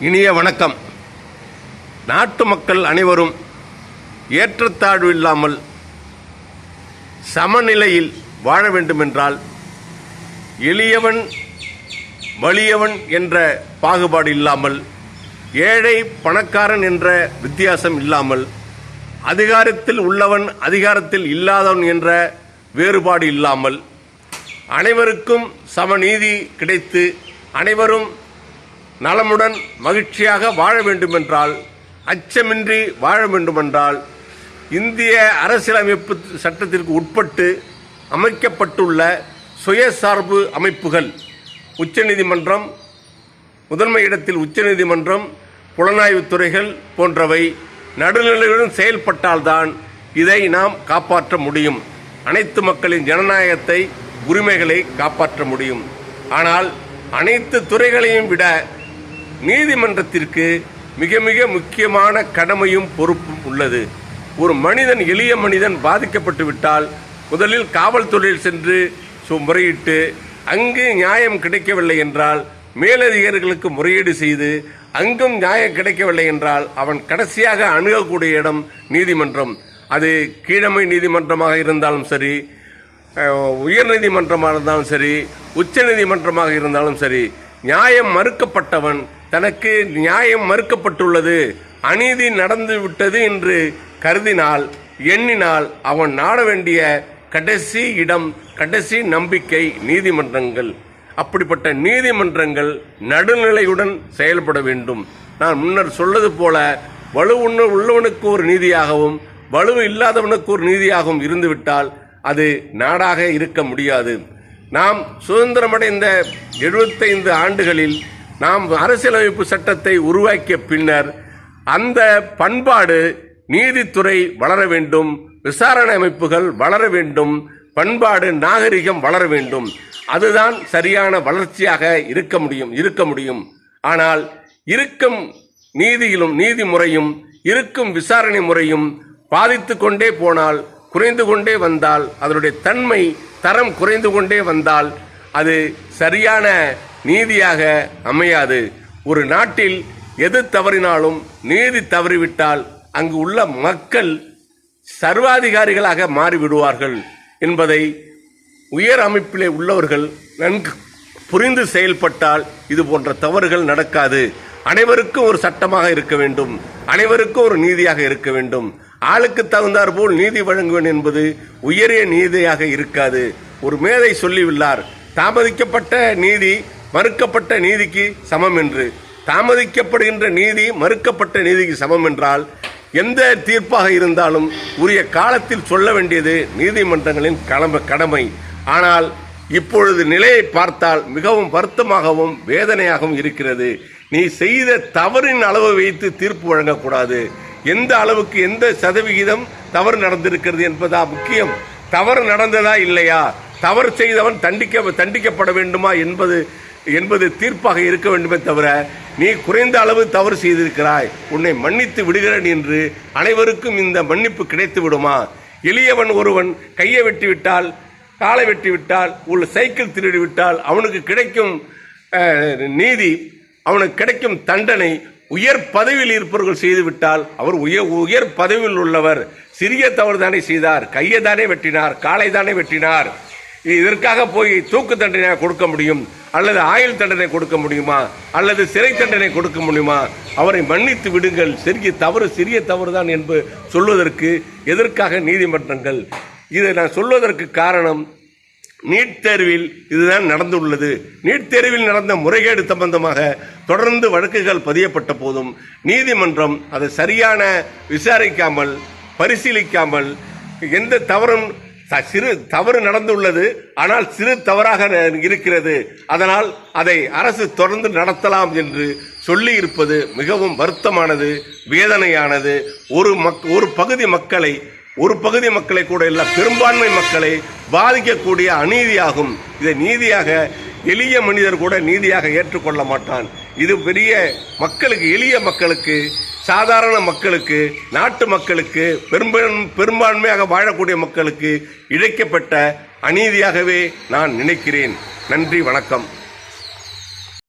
இனிய வணக்கம். நாட்டு மக்கள் அனைவரும் ஏற்றத்தாழ்வு இல்லாமல் சமநிலையில் வாழ வேண்டுமென்றால் எளியவன் வலியவன் என்ற பாகுபாடு இல்லாமல் ஏழை பணக்காரன் என்ற வித்தியாசம் இல்லாமல் அதிகாரத்தில் உள்ளவன் அதிகாரத்தில் இல்லாதவன் என்ற வேறுபாடு இல்லாமல் அனைவருக்கும் சமநீதி கிடைத்து அனைவரும் நலமுடன் மகிழ்ச்சியாக வாழ வேண்டுமென்றால் அச்சமின்றி வாழ வேண்டுமென்றால் இந்திய அரசியலமைப்பு சட்டத்திற்கு உட்பட்டு அமைக்கப்பட்டுள்ள சுயசார்பு அமைப்புகள் உச்சநீதிமன்றம் முதன்மை இடத்தில் உச்சநீதிமன்றம் புலனாய்வுத் துறைகள் போன்றவை நடுநிலையுடன் செயல்பட்டால்தான் இதை நாம் காப்பாற்ற முடியும். அனைத்து மக்களின் ஜனநாயகத்தை உரிமைகளை காப்பாற்ற முடியும். ஆனால் அனைத்து துறைகளையும் விட நீதிமன்றத்திற்கு மிக மிக முக்கியமான கடமையும் பொறுப்பும் உள்ளது. ஒரு மனிதன் எளிய மனிதன் பாதிக்கப்பட்டு விட்டால் முதலில் காவல்துறையில் சென்று சு- முறையிட்டு அங்கு நியாயம் கிடைக்கவில்லை என்றால் மேலதிகாரிகளுக்கு முறையீடு செய்து அங்கும் நியாயம் கிடைக்கவில்லை என்றால் அவன் கடைசியாக அணுகக்கூடிய இடம் நீதிமன்றம். அது கீழமை நீதிமன்றமாக இருந்தாலும் சரி உயர் நீதிமன்றமாக இருந்தாலும் சரி உச்ச நீதிமன்றமாக இருந்தாலும் சரி நியாயம் மறுக்கப்பட்டவன் தனக்கு நியாயம் மறுக்கப்பட்டுள்ளது. அநீதி நடந்து விட்டது என்று கருதினால் எண்ணினால் அவன் நாட வேண்டிய கடைசி இடம் கடைசி நம்பிக்கை நீதிமன்றங்கள். அப்படிப்பட்ட நீதிமன்றங்கள் நடுநிலையுடன் செயல்பட வேண்டும். நான் முன்னர் சொல்லது போல வலு உள்ளவனுக்கு ஒரு நீதியாகவும் வலு இல்லாதவனுக்கு ஒரு நீதியாகவும் இருந்துவிட்டால் அது நாடாக இருக்க முடியாது. நாம் சுதந்திரமடைந்த எழுபத்தைந்து ஆண்டுகளில் நாம் அரசியலமைப்பு சட்டத்தை உருவாக்கிய பின்னர் அந்த பண்பாடு நீதித்துறை வளர வேண்டும் விசாரணை அமைப்புகள் வளர வேண்டும் பண்பாடு நாகரிகம் வளர வேண்டும். அதுதான் சரியான வளர்ச்சியாக இருக்க முடியும் இருக்க முடியும். ஆனால் இருக்கும் நீதியிலும் நீதி முறையும் இருக்கும் விசாரணை முறையும் பாதித்து கொண்டே போனால் குறைந்து கொண்டே வந்தால் அதனுடைய தன்மை தரம் குறைந்து கொண்டே வந்தால் அது சரியான நீதியாக அமையாது. ஒரு நாட்டில் எது தவறினாலும் நீதி தவறிவிட்டால் அங்கு உள்ள மக்கள் சர்வாதிகாரிகளாக மாறிவிடுவார்கள் என்பதை உயர் அமைப்பிலே உள்ளவர்கள் நன்கு புரிந்து செயல்பட்டால் இது போன்ற தவறுகள் நடக்காது. அனைவருக்கும் ஒரு சட்டமாக இருக்க வேண்டும். அனைவருக்கும் ஒரு நீதியாக இருக்க வேண்டும். ஆளுக்கு தகுந்தார் போல் நீதி வழங்குவேன் என்பது உயரிய நீதியாக இருக்காது. ஒரு மேதை சொல்லியுள்ளார் தாமதிக்கப்பட்ட நீதி மறுக்கப்பட்ட நீதிக்கு சமம் என்று. தாமதிக்கப்படுகின்ற நீதி மறுக்கப்பட்ட நீதிக்கு சமம் என்றால் எந்த தீர்ப்பாக இருந்தாலும் உரிய காலத்தில் சொல்ல வேண்டியது நீதிமன்றங்களின் கடமை கடமை. ஆனால் இப்பொழுது நிலையை பார்த்தால் மிகவும் வருத்தமாகவும் வேதனையாகவும் இருக்கிறது. நீ செய்த தவறின் அளவு வைத்து தீர்ப்பு வழங்கக்கூடாது. எந்த அளவுக்கு எந்த சதவிகிதம் தவறு நடந்திருக்கிறது என்பதா முக்கியம். தவறு நடந்ததா இல்லையா? தவறு செய்தவன் தண்டிக்க தண்டிக்கப்பட வேண்டுமா என்பது என்பது தீர்ப்பாக இருக்க வேண்டுமே தவிர நீ குறைந்த அளவு தவறு செய்திருக்கிறாய். உன்னை மன்னித்து விடுகிறேன் என்று அனைவருக்கும் இந்த மன்னிப்பு கிடைத்து விடுமா? எளியவன் ஒருவன் கையை வெட்டி விட்டால் காலை வெட்டிவிட்டால் உள்ள சைக்கிள் திருடி விட்டால் அவனுக்கு கிடைக்கும் அஹ், நீதி அவனுக்கு கிடைக்கும் தண்டனை உயர் பதவியில் இருப்பவர்கள் செய்துவிட்டால் அவர் உயர் உயர் பதவியில் உள்ளவர். சிறிய தவறு தானே செய்தார் கையை தானே வெட்டினார் காலை தானே வெட்டினார். இதற்காக போய் தூக்கு தண்டனை கொடுக்க முடியும் அல்லது ஆயுள் தண்டனை கொடுக்க முடியுமா அல்லது சிறை தண்டனை கொடுக்க முடியுமா? அவரை மன்னித்து விடுங்கள். சிறிய தவறு சிறிய தவறு தான் என்று சொல்வதற்கு எதற்காக நீதிமன்றங்கள்? இதை நான் சொல்வதற்கு காரணம் நீட் தேர்வில் இதுதான் நடந்துள்ளது. நீட் தேர்வில் நடந்த முறைகேடு சம்பந்தமாக தொடர்ந்து வழக்குகள் பதியப்பட்ட போதும் நீதிமன்றம் அதை சரியான விசாரிக்காமல் பரிசீலிக்காமல் எந்த தவறும் சிறு தவறு நடந்துள்ளது ஆனால் சிறு தவறாக இருக்கிறது. அதனால் அதை அரசு தொடர்ந்து நடத்தலாம் என்று சொல்லி இருப்பது மிகவும் வருத்தமானது வேதனையானது. ஒரு மக் ஒரு பகுதி மக்களை ஒரு பகுதி மக்களை கூட இல்ல பெரும்பான்மை மக்களை பாதிக்கக்கூடிய அநீதியாகும். இதை நீதியாக எளிய மனிதர் கூட நீதியாக ஏற்றுக்கொள்ள மாட்டான். இது பெரிய மக்களுக்கு எளிய மக்களுக்கு சாதாரண மக்களுக்கு நாட்டு மக்களுக்கு பெரும்பான் பெரும்பான்மையாக வாழக்கூடிய மக்களுக்கு இழைக்கப்பட்ட அநீதியாகவே நான் நினைக்கிறேன். நன்றி வணக்கம்.